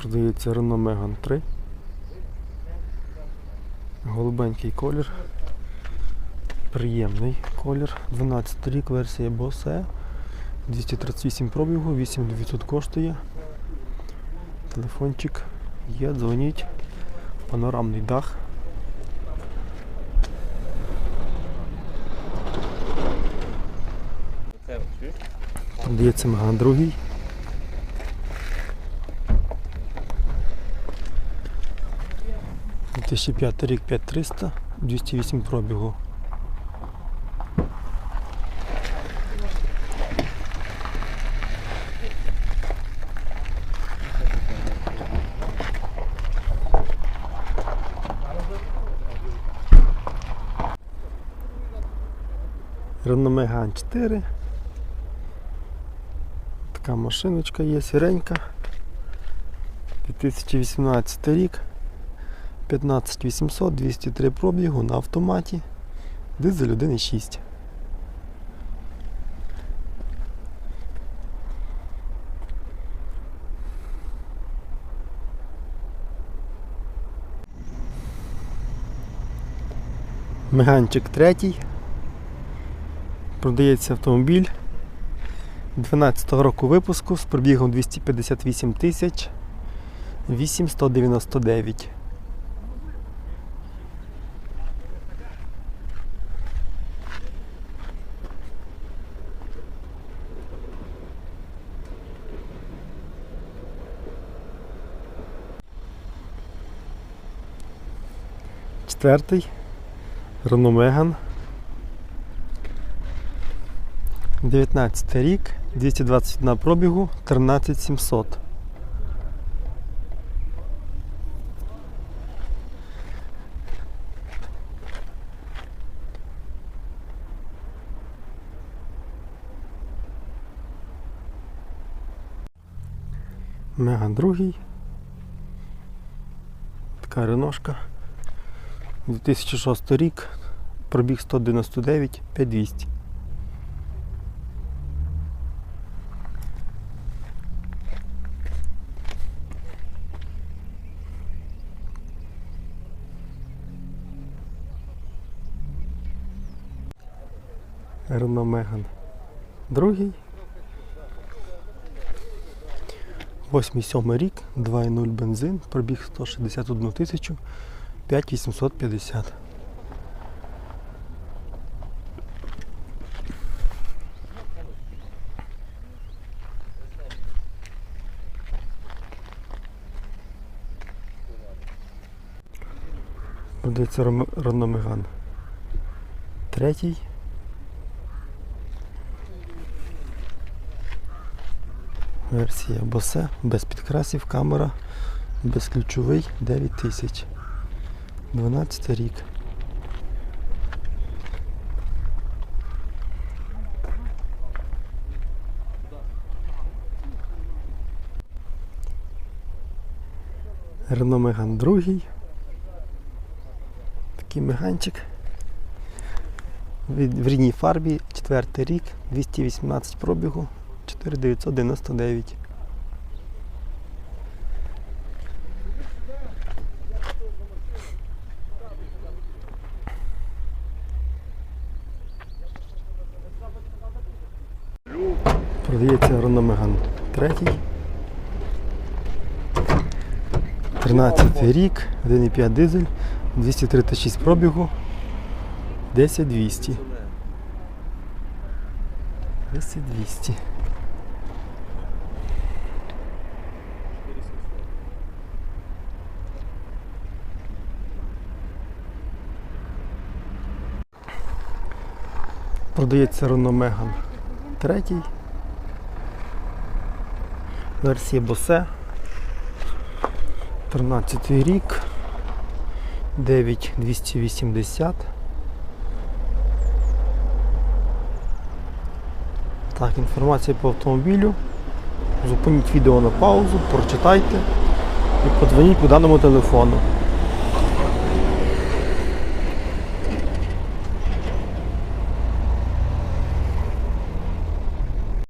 Продається Renault Megane 3. Голубенький колір. Приємний колір. 12 рік, версія Bose. 238 пробігу, 8900 коштує. Телефончик є, дзвоніть. Панорамний дах. Продається Megane другий. – 2005 рік 5300, 208 пробігу. Renault Megane 4. Така машиночка є, сіренька. 2018 рік. 15800 203 пробігу на автоматі. Дизель 1,6. Меганчик третій. Продається автомобіль 12 го року випуску з пробігом 258 тисяч 899. 2004 Renault Megane 19 рік, 221 пробігу, 13700. Меган другий. Така реношка. 2006 рік, пробіг 199, 5200. Renault Megane. Другий. 8-7 рік, 2.0 бензин, пробіг 161 тисячу, 5850. Продається Renault Третій. Версія Bose, без підкрасів, камера, безключовий 9000. 12 рік. Megane другий. Такий меганчик. В рідній фарбі, четвертий рік, 218 пробігу, 4999. Продається Megane третій. 13 рік, 1,5 дизель, 236 пробігу, 10200. 10200. Продається Renault Megane третій. Версія Босе. 13 рік. 9280. Так, інформація по автомобілю. Зупиніть відео на паузу, прочитайте і подзвоніть по даному телефону.